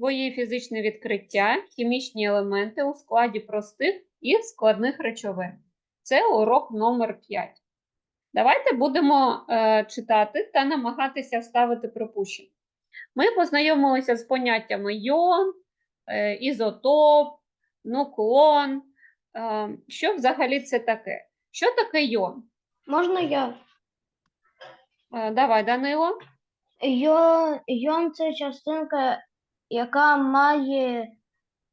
твої фізичні відкриття, хімічні елементи у складі простих і складних речовин. Це урок номер 5. Давайте будемо е, читати та намагатися вставити припущення. Ми познайомилися з поняттями йон, е, ізотоп, нуклон. Е, що взагалі це таке? Що таке йон? Можна я? Е, давай, Данило. Йон, йон це частинка, яка має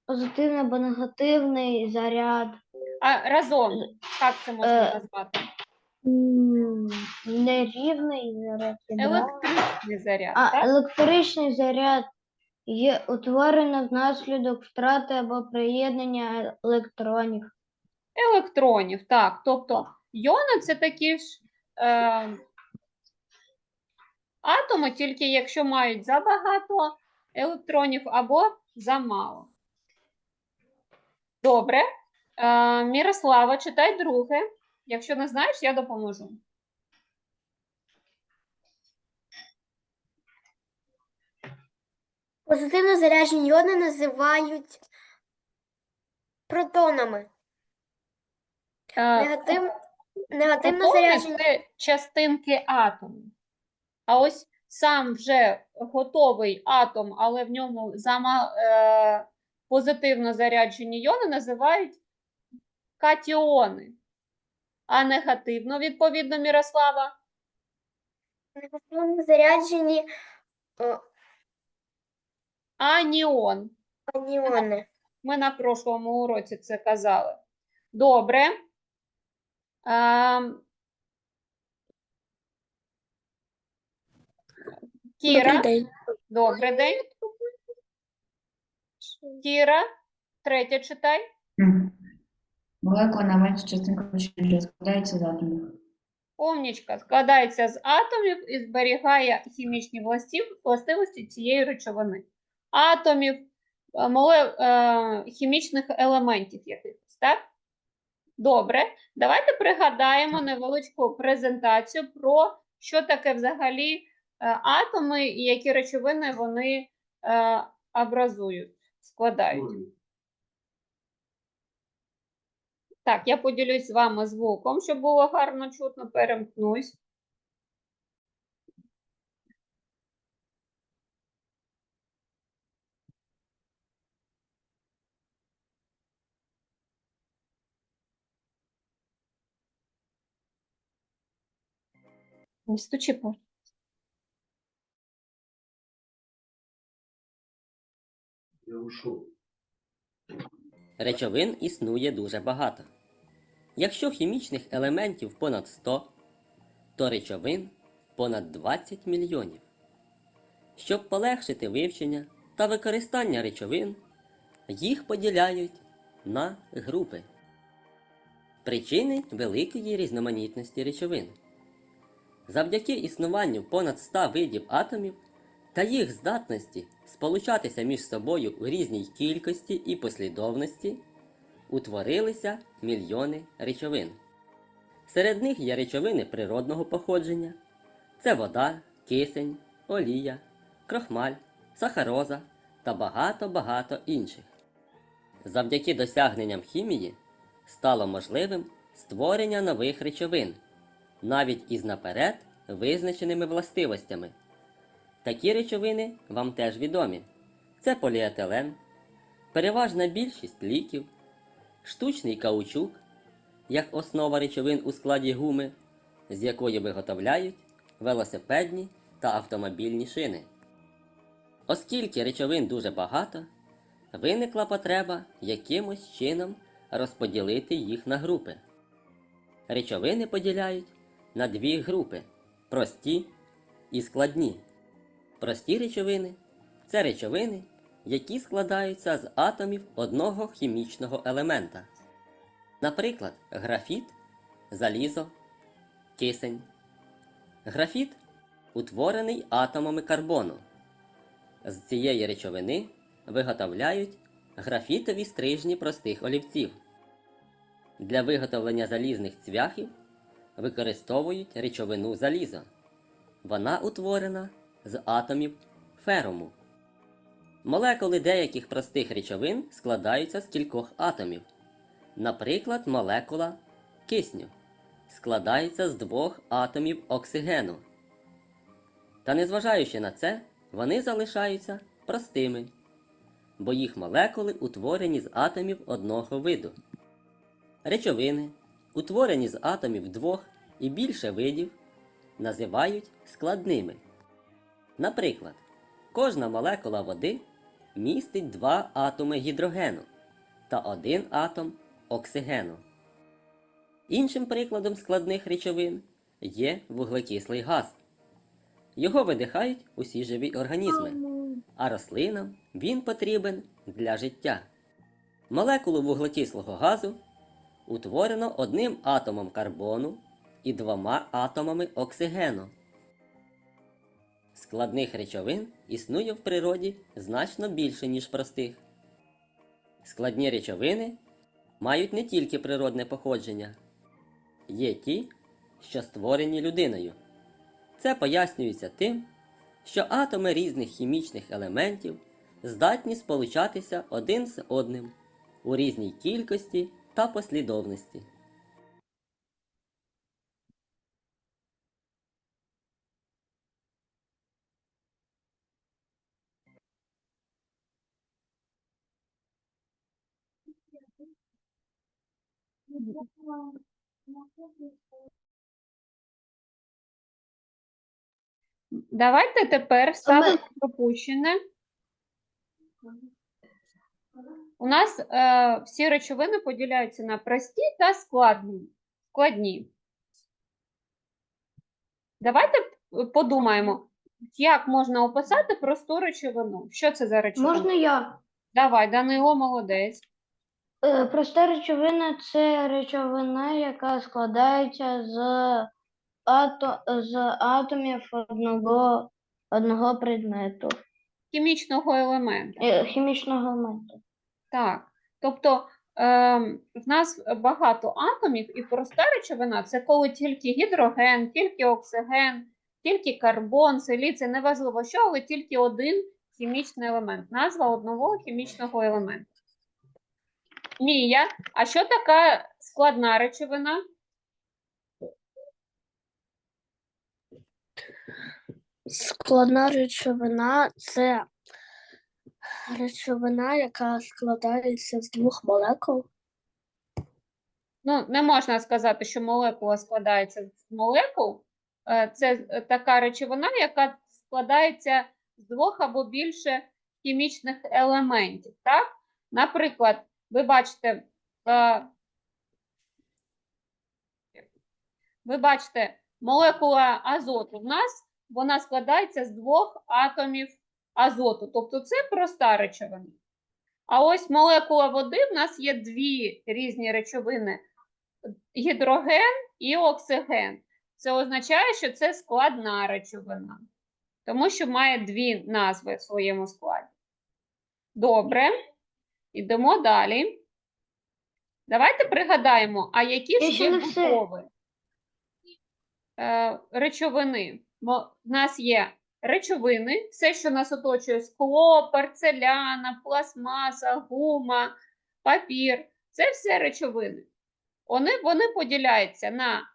позитивний або негативний заряд. А разом, як це можна Е, назвати? Нерівний заряд. Електричний заряд. А так? електричний заряд є утворено внаслідок втрати або приєднання електронів. Електронів, так. Тобто йони це такі ж е, атоми, тільки якщо мають забагато електронів або замало. Добре. Е, Мірослава, читай друге. Якщо не знаєш, я допоможу. Позитивно заряджені іони називають протонами. Е, Негатив... Негативно Протони заряджені це частинки атому. А ось сам вже готовий атом, але в ньому зама, е, позитивно заряджені іони називають катіони. А негативно, відповідно, Мірослава, негативно заряджені о, аніон. аніони. Ми на прошлому уроці це казали. Добре. Ем, Кіра. день. Добрий день. Кіра, третє читай. Молекула на меншу частинку, що складається з атомів. Умнічка складається з атомів і зберігає хімічні властивості цієї речовини. Атомів, е, моле, е, хімічних елементів якихось, так? Добре. Давайте пригадаємо невеличку презентацію про що таке взагалі атоми і які речовини вони е, образують, складають. Так, я поділюсь з вами звуком, щоб було гарно чутно, перемкнусь. Не стучи, по. Я ушел. Речовин існує дуже багато. Якщо хімічних елементів понад 100, то речовин понад 20 мільйонів. Щоб полегшити вивчення та використання речовин, їх поділяють на групи. Причини великої різноманітності речовин. Завдяки існуванню понад 100 видів атомів та їх здатності сполучатися між собою у різній кількості і послідовності, утворилися мільйони речовин. Серед них є речовини природного походження: це вода, кисень, олія, крохмаль, сахароза та багато-багато інших. Завдяки досягненням хімії стало можливим створення нових речовин, навіть із наперед визначеними властивостями. Такі речовини вам теж відомі. Це поліетилен, переважна більшість ліків, штучний каучук, як основа речовин у складі гуми, з якої виготовляють велосипедні та автомобільні шини. Оскільки речовин дуже багато, виникла потреба якимось чином розподілити їх на групи. Речовини поділяють на дві групи прості і складні. Прості речовини це речовини, які складаються з атомів одного хімічного елемента. Наприклад, графіт, залізо, кисень. Графіт утворений атомами карбону. З цієї речовини виготовляють графітові стрижні простих олівців. Для виготовлення залізних цвяхів використовують речовину залізо. Вона утворена з атомів феруму. Молекули деяких простих речовин складаються з кількох атомів. Наприклад, молекула кисню складається з двох атомів оксигену. Та незважаючи на це, вони залишаються простими, бо їх молекули утворені з атомів одного виду. Речовини, утворені з атомів двох і більше видів, називають складними. Наприклад, кожна молекула води містить два атоми гідрогену та один атом оксигену. Іншим прикладом складних речовин є вуглекислий газ. Його видихають усі живі організми, а рослинам він потрібен для життя. Молекулу вуглекислого газу утворено одним атомом карбону і двома атомами оксигену. Складних речовин існує в природі значно більше, ніж простих. Складні речовини мають не тільки природне походження, є ті, що створені людиною. Це пояснюється тим, що атоми різних хімічних елементів здатні сполучатися один з одним у різній кількості та послідовності. Давайте тепер ставимо пропущене. У нас е, всі речовини поділяються на прості та складні. складні. Давайте подумаємо, як можна описати просту речовину. Що це за речовина? Можна я? Давай, Данило, молодець. Е, Проста речовина це речовина, яка складається з, ато... з атомів одного, одного предмету, Хімічного елемента. е, хімічного елементу. Так. Тобто ем, в нас багато атомів, і проста речовина це коли тільки гідроген, тільки оксиген, тільки карбон, силіцій, неважливо що, але тільки один хімічний елемент. Назва одного хімічного елемента. Мія, а що така складна речовина? Складна речовина це речовина, яка складається з двох молекул. Ну, не можна сказати, що молекула складається з молекул. Е, Це така речовина, яка складається з двох або більше хімічних елементів. Так? Наприклад, ви бачите, е, ви бачите, молекула азоту в нас вона складається з двох атомів азоту. Тобто це проста речовина. А ось молекула води в нас є дві різні речовини: гідроген і оксиген. Це означає, що це складна речовина, тому що має дві назви в своєму складі. Добре, йдемо далі. Давайте пригадаємо, а які Я ж ще є не все. будови е, речовини. Мо- В нас є речовини, все, що нас оточує: скло, порцеляна, пластмаса, гума, папір. Це все речовини. Вони, вони поділяються на.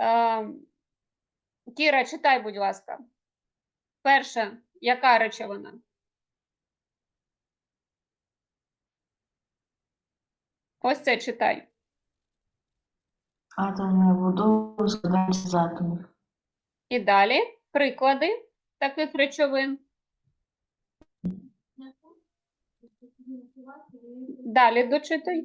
Е, Кіра, читай, будь ласка. Перша, яка речовина? Ось це читай. Атоми будови складаються з атомів. І далі приклади таких речовин. Далі дочитай.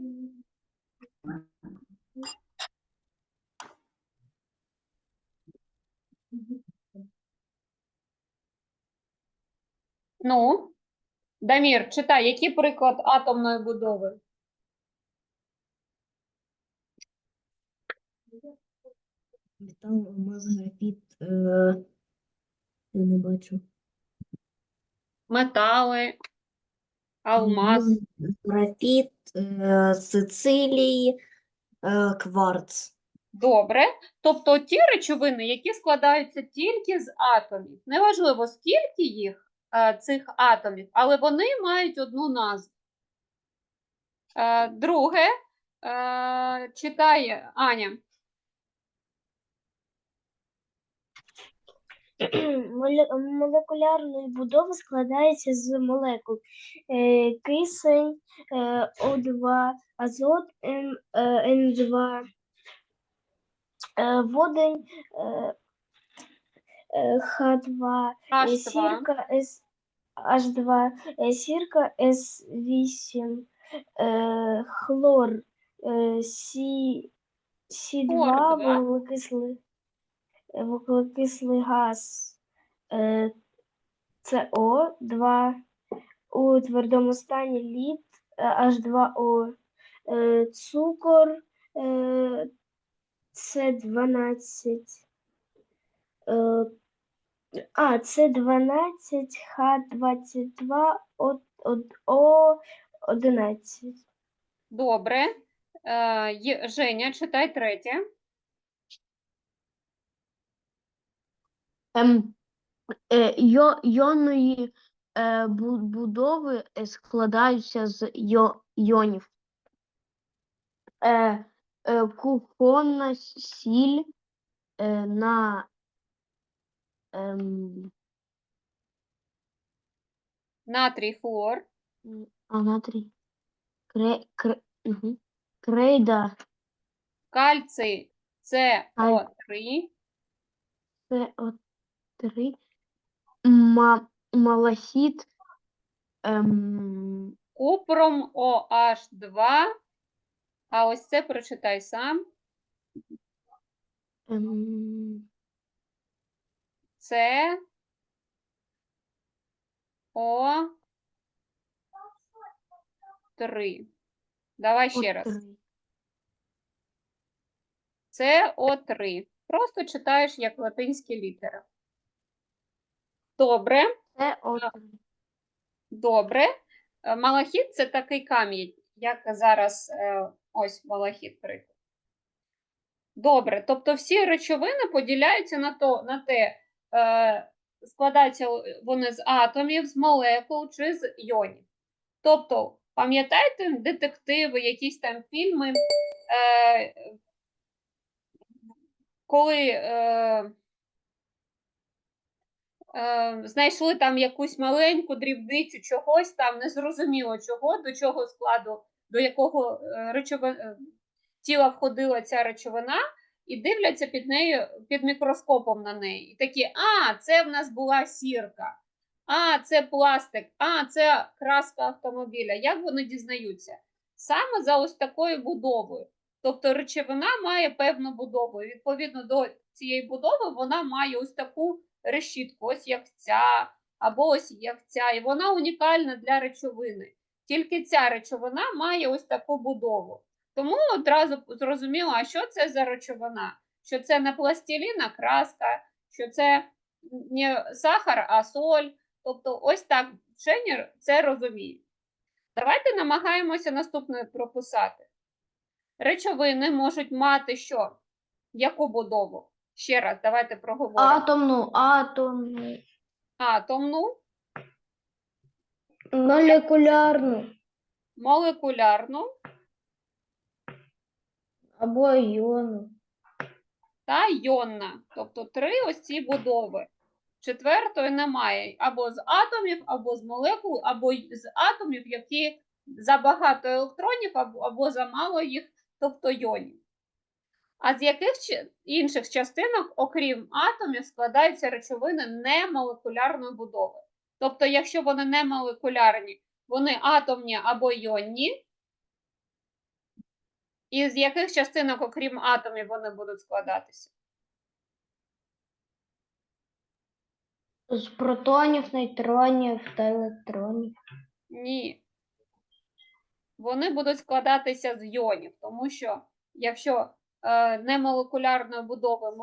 Ну, Дамір, читай, який приклад атомної будови? Метал, алмаз, графіт. Е, я не бачу. Метали, алмаз. Графіт, е, Сицилій, е, кварц. Добре. Тобто ті речовини, які складаються тільки з атомів, неважливо, скільки їх, е, цих атомів, але вони мають одну назву. Е, друге, е, читає Аня. Молекулярної будови складається з молекул е, кисень, е, О2, азот, Н, е, Н2, е, водень, е, е, Х2, е, H2. сірка С, H2, е, сірка С8, е, хлор, е, Сі, Сі2, вуглекислий, вуглекислий газ, е, СО2, у твердому стані лід, е, H2O, е, цукор, е, С12, е, а, С12, Х22, О, О, О11. Добре. Е, Женя, читай третє. Ем, е, йо, йонної е, будови е, складаються з йо, йонів. Е, е, кухонна сіль е, на ем, Натрій, хлор. а, натрій. Кре, кре, угу. Крейда Кальций СО3. СО3. Ма, малахіт. Ем, Купром OH2. А ось це прочитай сам. ем, Це О 3. Давай ще раз. О3. Це О3. Просто читаєш як латинські літери. Добре, Це О3. добре. Е, Малахіт це такий камінь, як зараз е, ось малахіт приклад. Добре, тобто всі речовини поділяються на, то, на те, е, складаються вони з атомів, з молекул чи з іонів. Тобто, пам'ятаєте детективи, якісь там фільми, коли знайшли там якусь маленьку дрібницю чогось там, незрозуміло чого, до чого складу, до якого е, речови... е, тіла входила ця речовина, і дивляться під нею під мікроскопом на неї. І такі, а, це в нас була сірка, а, це пластик, а, це краска автомобіля. Як вони дізнаються? Саме за ось такою будовою. Тобто речовина має певну будову. І відповідно до цієї будови вона має ось таку решітку, ось як ця, або ось як ця. І вона унікальна для речовини. Тільки ця речовина має ось таку будову. Тому одразу зрозуміло, а що це за речовина? Що це не пластилін, а краска, що це не сахар, а соль. Тобто, ось так вчені це розуміють. Давайте намагаємося наступне прописати. Речовини можуть мати що? Яку будову? Ще раз, давайте проговоримо. Атомну, атомну, Атомну, молекулярну молекулярну або іонну. та йонна. Тобто три ось ці будови. Четвертої немає або з атомів, або з молекул, або з атомів, які забагато електронів, або, або замало їх, тобто йонів. А з яких інших частинок, окрім атомів, складаються речовини немолекулярної будови? Тобто, якщо вони не молекулярні, вони атомні або йонні, і з яких частинок, окрім атомів, вони будуть складатися? З протонів, нейтронів та електронів. Ні. Вони будуть складатися з йонів, тому що якщо немолекулярної будови,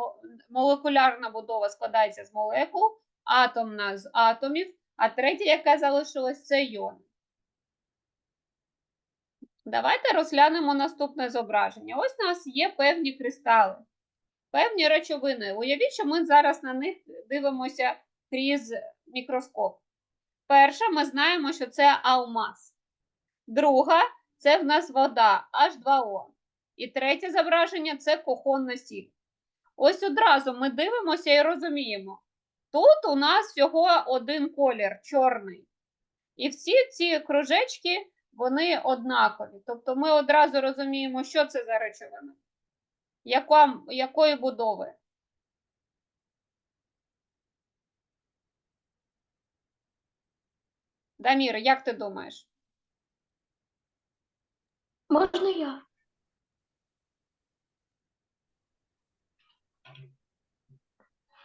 молекулярна будова складається з молекул, атомна з атомів, а третя, яка залишилась, це йони. Давайте розглянемо наступне зображення. Ось у нас є певні кристали, певні речовини. Уявіть, що ми зараз на них дивимося крізь мікроскоп. Перша, ми знаємо, що це алмаз. Друга це в нас вода H2O. І третє зображення це кухонна сіль. Ось одразу ми дивимося і розуміємо. Тут у нас всього один колір чорний. І всі ці кружечки вони однакові. Тобто ми одразу розуміємо, що це за речовина, яка, якої будови. Дамір, як ти думаєш? Можна я?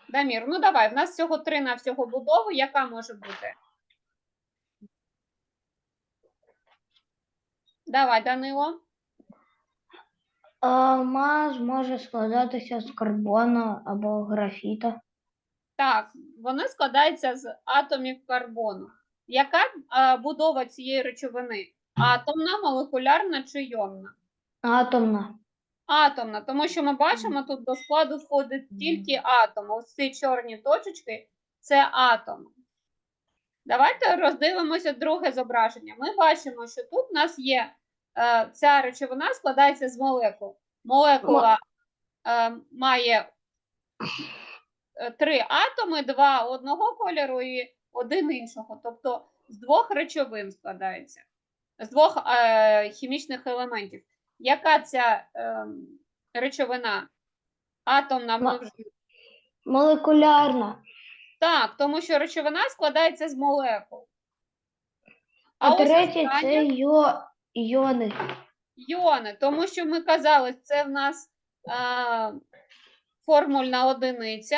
Дамір, ну давай, в нас всього три на всього будови. Яка може бути? Давай, Данило. Алмаз може складатися з карбону або графіта. Так, вони складаються з атомів карбону. Яка а, будова цієї речовини? Атомна, молекулярна чи йонна? Атомна. Атомна, тому що ми бачимо, тут до складу входить тільки атом. Ось ці чорні точечки це атом. Давайте роздивимося друге зображення. Ми бачимо, що тут у нас є е, ця речовина складається з молекул. Молекула е, має е, три атоми, два одного кольору і один іншого. Тобто з двох речовин складається, з двох е, хімічних елементів. Яка ця е, речовина? Атомна, вже Молекулярна. так, тому що речовина складається з молекул. А, ось третє це йо... йони. Йони, тому що ми казали, це в нас е, формульна одиниця.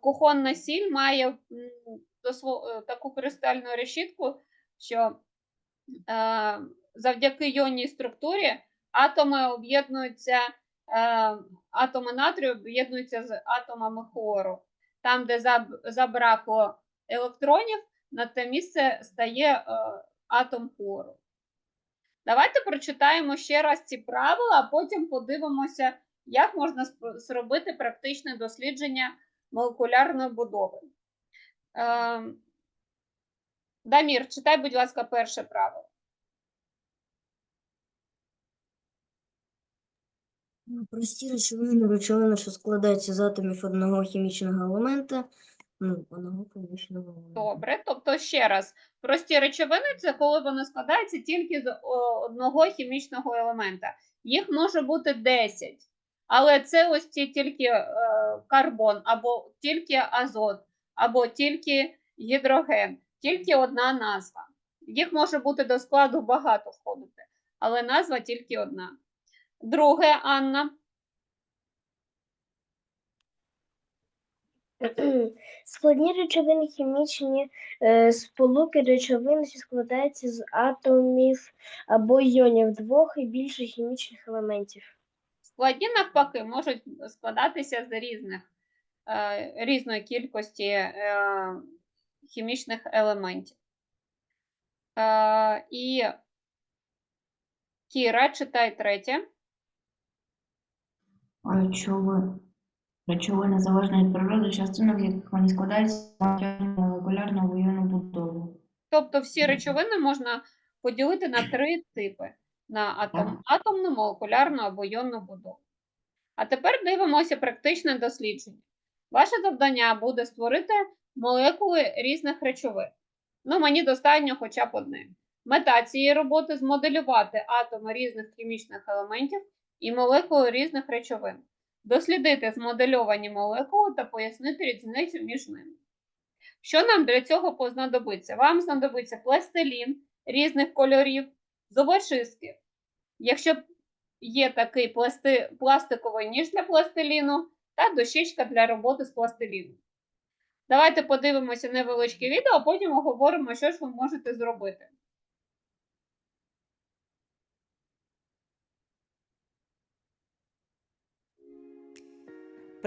Кухонна сіль має м, е, таку кристальну решітку, що е, завдяки йонній структурі атоми об'єднуються, е, атоми натрію об'єднуються з атомами хлору. Там, де заб- забракло електронів, на те місце стає е, атом хлору. Давайте прочитаємо ще раз ці правила, а потім подивимося, як можна зробити практичне дослідження молекулярної будови. Ем, Дамір, читай, будь ласка, перше правило. Прості речовини, речовини, що складаються з атомів одного хімічного елемента, ну, одного хімічного елемента. Добре, тобто ще раз, прості речовини це коли вони складаються тільки з одного хімічного елемента. Їх може бути 10, але це ось ці тільки е, карбон, або тільки азот, або тільки гідроген, тільки одна назва. Їх може бути до складу багато входити, але назва тільки одна. Друге, Анна. Складні речовини хімічні е, сполуки речовин, що складаються з атомів або іонів двох і більше хімічних елементів. Складні навпаки можуть складатися з різних, е, різної кількості е, хімічних елементів. Е, і Кіра, читай третє. Речови. Речовини залежно від природи, частинок, яких вони складаються, мають молекулярну або будову. Тобто всі речовини можна поділити на три типи: на атом, атомну, молекулярну або йонну будову. А тепер дивимося практичне дослідження. Ваше завдання буде створити молекули різних речовин. Ну, мені достатньо хоча б одне. Мета цієї роботи змоделювати атоми різних хімічних елементів і молекули різних речовин, дослідити змодельовані молекули та пояснити різницю між ними. Що нам для цього знадобиться? Вам знадобиться пластилін різних кольорів, зубочистки. Якщо є такий пласти... пластиковий ніж для пластиліну та дощечка для роботи з пластиліном. Давайте подивимося невеличке відео, а потім оговоримо, що ж ви можете зробити.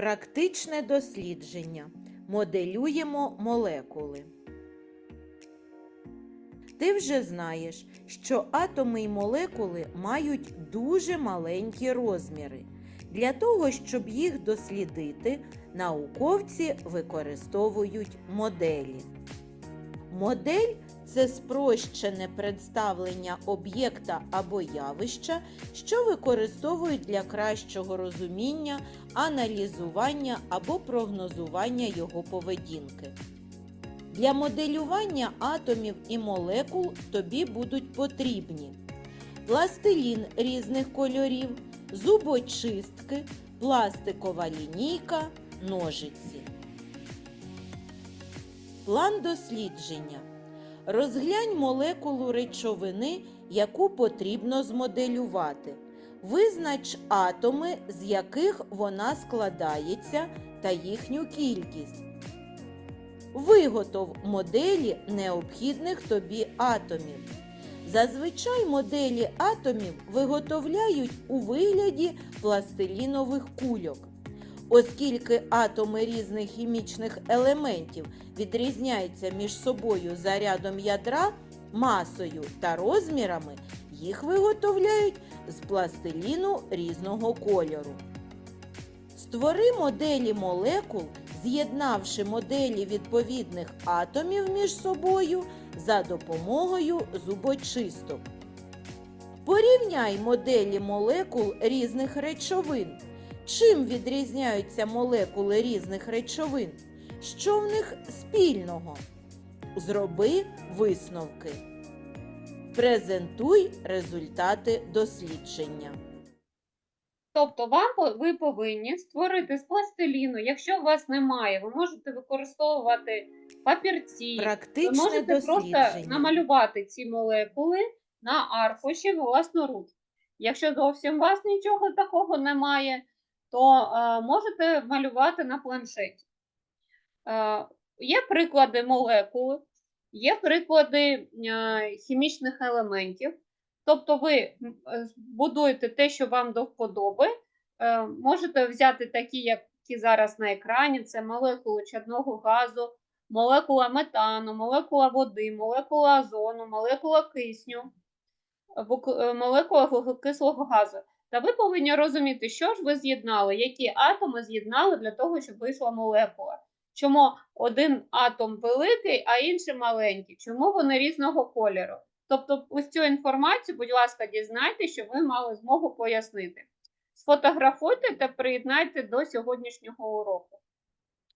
Практичне дослідження. Моделюємо молекули. Ти вже знаєш, що атоми й молекули мають дуже маленькі розміри. Для того, щоб їх дослідити, науковці використовують моделі. Модель це спрощене представлення об'єкта або явища, що використовують для кращого розуміння, аналізування або прогнозування його поведінки. Для моделювання атомів і молекул тобі будуть потрібні пластилін різних кольорів, зубочистки, пластикова лінійка, ножиці. План дослідження. Розглянь молекулу речовини, яку потрібно змоделювати. Визнач атоми, з яких вона складається, та їхню кількість. Виготов моделі необхідних тобі атомів. Зазвичай моделі атомів виготовляють у вигляді пластилінових кульок. Оскільки атоми різних хімічних елементів відрізняються між собою зарядом ядра, масою та розмірами, їх виготовляють з пластиліну різного кольору. Створи моделі молекул, з'єднавши моделі відповідних атомів між собою за допомогою зубочисток. Порівняй моделі молекул різних речовин. Чим відрізняються молекули різних речовин? Що в них спільного? Зроби висновки. Презентуй результати дослідження. Тобто вам ви повинні створити з пластиліну. Якщо у вас немає, ви можете використовувати папірці. Ви Практичне можете просто намалювати ці молекули на аркуші власноруч. Якщо зовсім у вас нічого такого немає, то е, можете малювати на планшеті. Е, є приклади молекул, є приклади е, хімічних елементів. Тобто ви будуєте те, що вам до вподоби. Можете взяти такі, які зараз на екрані: це молекули чадного газу, молекула метану, молекула води, молекула азону, молекула кисню, молекула вуглекислого газу. Та ви повинні розуміти, що ж ви з'єднали, які атоми з'єднали для того, щоб вийшла молекула. Чому один атом великий, а інший маленький? Чому вони різного кольору? Тобто, ось цю інформацію, будь ласка, дізнайтеся, щоб ви мали змогу пояснити. Сфотографуйте та приєднайте до сьогоднішнього уроку.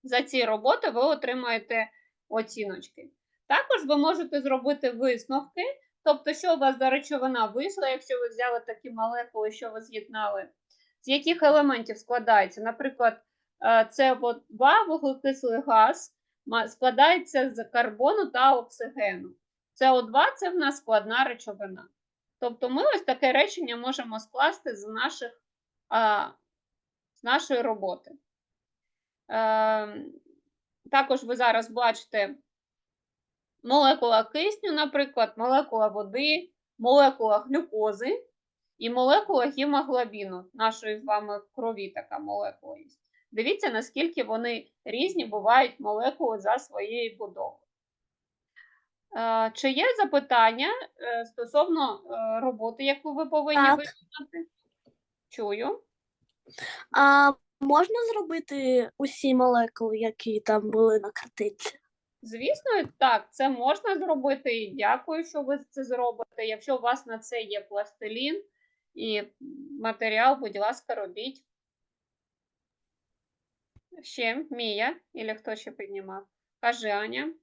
За ці роботи ви отримаєте оціночки. Також ви можете зробити висновки, тобто, що у вас за речовина вийшла, якщо ви взяли такі молекули, що ви з'єднали, з яких елементів складається. Наприклад, е, СО2, вуглекислий газ, складається з карбону та оксигену. СО2 це в нас складна речовина. Тобто ми ось таке речення можемо скласти з, наших, а, з нашої роботи. Е, також ви зараз бачите молекула кисню, наприклад, молекула води, молекула глюкози і молекула гемоглобіну. Нашої з вами крові така молекула є. Дивіться, наскільки вони різні бувають молекули за своєю будовою. Е, Чи є запитання е, стосовно е, роботи, яку ви повинні Так. виконати? Чую. А можна зробити усі молекули, які там були на картинці? Звісно, так, це можна зробити. І дякую, що ви це зробите. Якщо у вас на це є пластилін і матеріал, будь ласка, робіть. Ще Мія, або хто ще піднімав? Каже Аня.